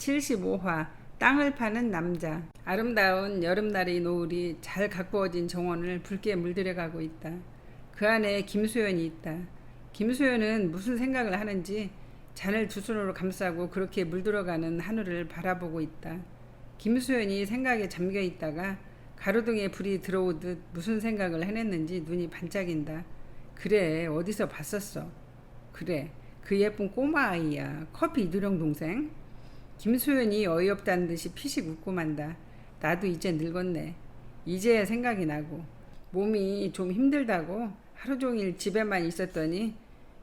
75화 땅을 파는 남자 아름다운 여름날의 노을이 잘 가꾸어진 정원을 붉게 물들여가고 있다. 그 안에 김수연이 있다. 김수연은 무슨 생각을 하는지 잔을 두 손으로 감싸고 그렇게 물들어가는 하늘을 바라보고 있다. 김수연이 생각에 잠겨 있다가 가로등에 불이 들어오듯 무슨 생각을 해냈는지 눈이 반짝인다. 그래 어디서 봤었어. 그래 그 예쁜 꼬마 아이야 커피 이두령 동생. 김소연이 어이없다는 듯이 피식 웃고 만다. 나도 이제 늙었네. 이제야 생각이 나고 몸이 좀 힘들다고 하루 종일 집에만 있었더니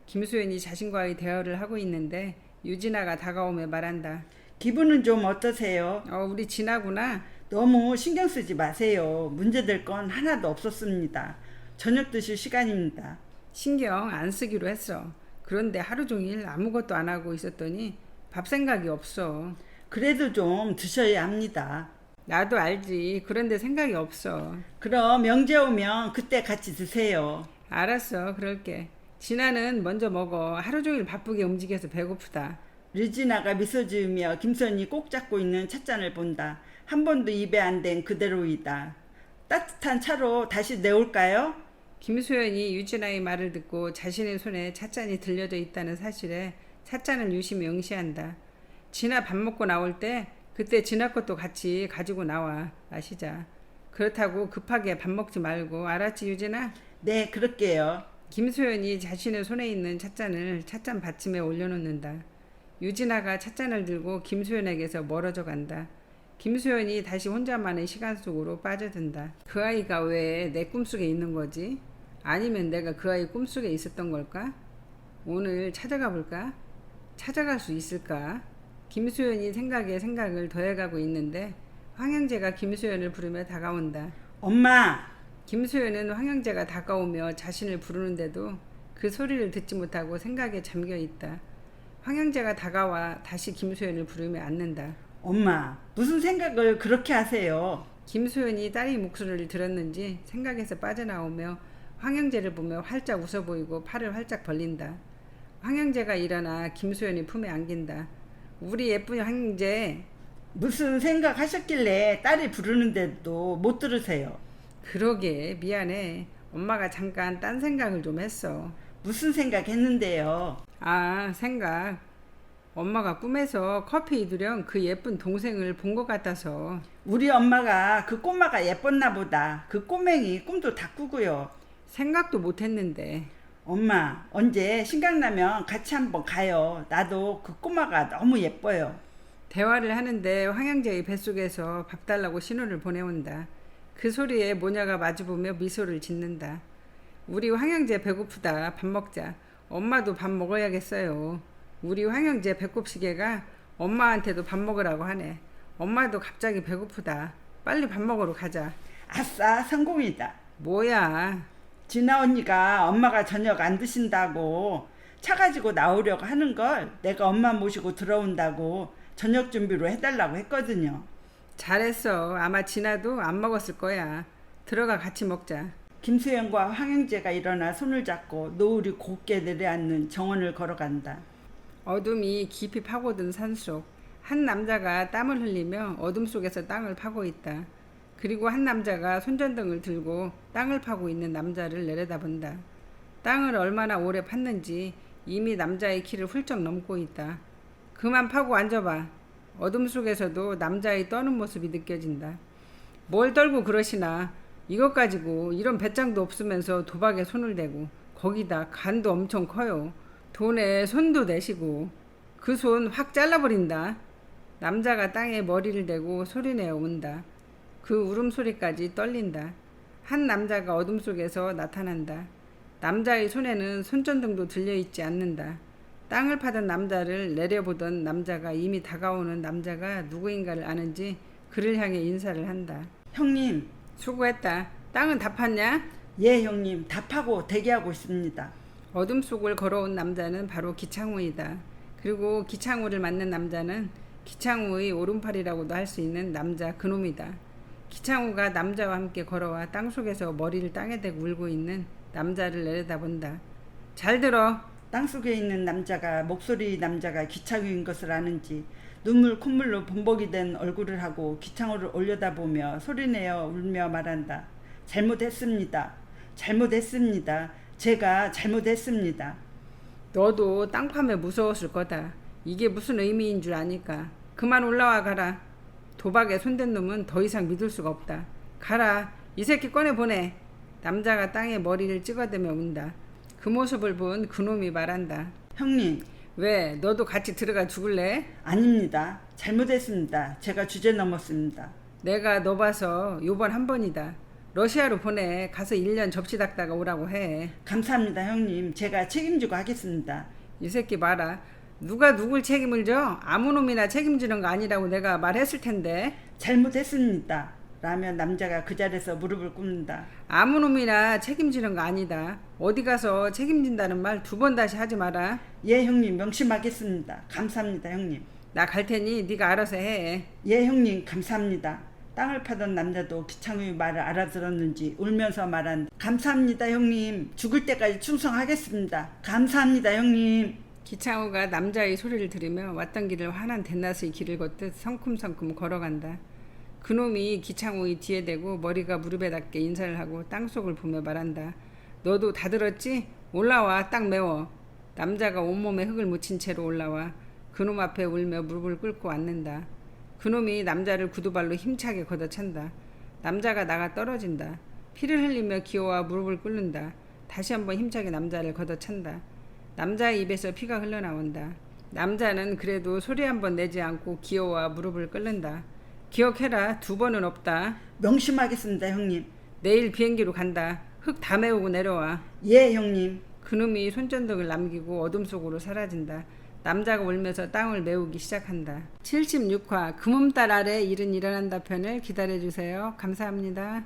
김소연이 자신과의 대화를 하고 있는데 유진아가 다가오며 말한다. 기분은 좀 어떠세요? 어 우리 진아구나. 너무 신경 쓰지 마세요. 문제될 건 하나도 없었습니다. 저녁 드실 시간입니다. 신경 안 쓰기로 했어. 그런데 하루 종일 아무것도 안 하고 있었더니 밥 생각이 없어. 그래도 좀 드셔야 합니다. 나도 알지. 그런데 생각이 없어. 그럼 명제 오면 그때 같이 드세요. 알았어. 그럴게. 진아는 먼저 먹어. 하루 종일 바쁘게 움직여서 배고프다. 류진아가 미소 지으며 김선이 꼭 잡고 있는 찻잔을 본다. 한 번도 입에 안 댄 그대로이다. 따뜻한 차로 다시 내올까요? 김소연이 유진아의 말을 듣고 자신의 손에 찻잔이 들려져 있다는 사실에 찻잔을 유심히 응시한다. 진아 밥 먹고 나올 때 그때 진아 것도 같이 가지고 나와 마시자. 그렇다고 급하게 밥 먹지 말고 알았지 유진아? 네, 그럴게요. 김소연이 자신의 손에 있는 찻잔을 찻잔 받침에 올려놓는다. 유진아가 찻잔을 들고 김소연에게서 멀어져 간다. 김소연이 다시 혼자만의 시간 속으로 빠져든다. 그 아이가 왜 내 꿈속에 있는 거지? 아니면 내가 그 아이 꿈속에 있었던 걸까? 오늘 찾아가 볼까? 찾아갈 수 있을까? 김소연이 생각에 생각을 더해가고 있는데 황영재가 김소연을 부르며 다가온다. 엄마, 김소연은 황영재가 다가오며 자신을 부르는데도 그 소리를 듣지 못하고 생각에 잠겨 있다. 황영재가 다가와 다시 김소연을 부르며 앉는다. 엄마, 무슨 생각을 그렇게 하세요? 김소연이 딸의 목소리를 들었는지 생각에서 빠져나오며 황영재를 보며 활짝 웃어 보이고 팔을 활짝 벌린다. 황영재가 일어나 김소연이 품에 안긴다. 우리 예쁜 황영재. 무슨 생각 하셨길래 딸이 부르는데도 못 들으세요? 그러게 미안해. 엄마가 잠깐 딴 생각을 좀 했어. 무슨 생각 했는데요? 아, 생각. 엄마가 꿈에서 커피 이두령 그 예쁜 동생을 본 것 같아서 우리 엄마가 그 꼬마가 예뻤나 보다. 그 꼬맹이 꿈도 다 꾸고요. 생각도 못 했는데. 엄마, 언제 생각나면 같이 한번 가요. 나도 그 꼬마가 너무 예뻐요. 대화를 하는데 황양재의 뱃속에서 밥 달라고 신호를 보내온다. 그 소리에 모녀가 마주보며 미소를 짓는다. 우리 황양재 배고프다. 밥 먹자. 엄마도 밥 먹어야겠어요. 우리 황양재 배꼽시계가 엄마한테도 밥 먹으라고 하네. 엄마도 갑자기 배고프다. 빨리 밥 먹으러 가자. 아싸, 성공이다. 뭐야? 진아 언니가 엄마가 저녁 안 드신다고 차 가지고 나오려고 하는 걸 내가 엄마 모시고 들어온다고 저녁 준비로 해달라고 했거든요. 잘했어. 아마 진아도 안 먹었을 거야. 들어가 같이 먹자. 김수영과 황영재가 일어나 손을 잡고 노을이 곱게 내려앉는 정원을 걸어간다. 어둠이 깊이 파고든 산속. 한 남자가 땀을 흘리며 어둠 속에서 땅을 파고 있다. 그리고 한 남자가 손전등을 들고 땅을 파고 있는 남자를 내려다본다. 땅을 얼마나 오래 팠는지 이미 남자의 키를 훌쩍 넘고 있다. 그만 파고 앉아봐. 어둠 속에서도 남자의 떠는 모습이 느껴진다. 뭘 떨고 그러시나. 이것 가지고 이런 배짱도 없으면서 도박에 손을 대고 거기다 간도 엄청 커요. 돈에 손도 내시고 그 손 확 잘라버린다. 남자가 땅에 머리를 대고 소리내어 운다. 그 울음소리까지 떨린다. 한 남자가 어둠 속에서 나타난다. 남자의 손에는 손전등도 들려있지 않는다. 땅을 파던 남자를 내려보던 남자가 이미 다가오는 남자가 누구인가를 아는지 그를 향해 인사를 한다. 형님, 수고했다. 땅은 다 팠냐? 예 형님, 답하고 대기하고 있습니다. 어둠 속을 걸어온 남자는 바로 기창우이다. 그리고 기창우를 만난 남자는 기창우의 오른팔이라고도 할 수 있는 남자 그놈이다. 기창우가 남자와 함께 걸어와 땅 속에서 머리를 땅에 대고 울고 있는 남자를 내려다본다. 잘 들어. 땅속에 있는 남자가 목소리 남자가 기차유인 것을 아는지 눈물 콧물로 범벅이 된 얼굴을 하고 기창호를 올려다보며 소리내어 울며 말한다. 잘못했습니다. 잘못했습니다. 제가 잘못했습니다. 너도 땅 파매 무서웠을 거다. 이게 무슨 의미인 줄 아니까. 그만 올라와 가라. 도박에 손댄 놈은 더 이상 믿을 수가 없다. 가라. 이 새끼 꺼내 보내. 남자가 땅에 머리를 찍어대며 운다. 그 모습을 본 그놈이 말한다. 형님, 왜 너도 같이 들어가 죽을래? 아닙니다. 잘못했습니다. 제가 주제 넘었습니다. 내가 너 봐서 요번 한 번이다. 러시아로 보내. 가서 1년 접시 닦다가 오라고 해. 감사합니다, 형님. 제가 책임지고 하겠습니다. 이 새끼 봐라. 누가 누굴 책임을 져? 아무 놈이나 책임지는 거 아니라고 내가 말했을 텐데. 잘못했습니다. 라면 남자가 그 자리에서 무릎을 꿇는다. 아무 놈이나 책임지는 거 아니다. 어디 가서 책임진다는 말 두 번 다시 하지 마라. 예, 형님 명심하겠습니다. 감사합니다, 형님. 나 갈 테니 네가 알아서 해. 예, 형님 감사합니다. 땅을 파던 남자도 기창의 말을 알아들었는지 울면서 말한 감사합니다, 형님. 죽을 때까지 충성하겠습니다. 감사합니다, 형님. 기창호가 남자의 소리를 들으며 왔던 길을 환한 대낮의 길을 걷듯 성큼성큼 걸어간다. 그놈이 기창호의 뒤에 대고 머리가 무릎에 닿게 인사를 하고 땅속을 보며 말한다. 너도 다 들었지? 올라와 땅 메워. 남자가 온몸에 흙을 묻힌 채로 올라와 그놈 앞에 울며 무릎을 꿇고 앉는다. 그놈이 남자를 구두발로 힘차게 걷어찬다. 남자가 나가 떨어진다. 피를 흘리며 기어와 무릎을 꿇는다. 다시 한번 힘차게 남자를 걷어찬다. 남자의 입에서 피가 흘러나온다. 남자는 그래도 소리 한번 내지 않고 기어와 무릎을 꿇는다. 기억해라. 두 번은 없다. 명심하겠습니다, 형님. 내일 비행기로 간다. 흙 다 메우고 내려와. 예, 형님. 그놈이 손전등을 남기고 어둠 속으로 사라진다. 남자가 울면서 땅을 메우기 시작한다. 76화 금음달 아래 일은 일어난다 편을 기다려주세요. 감사합니다.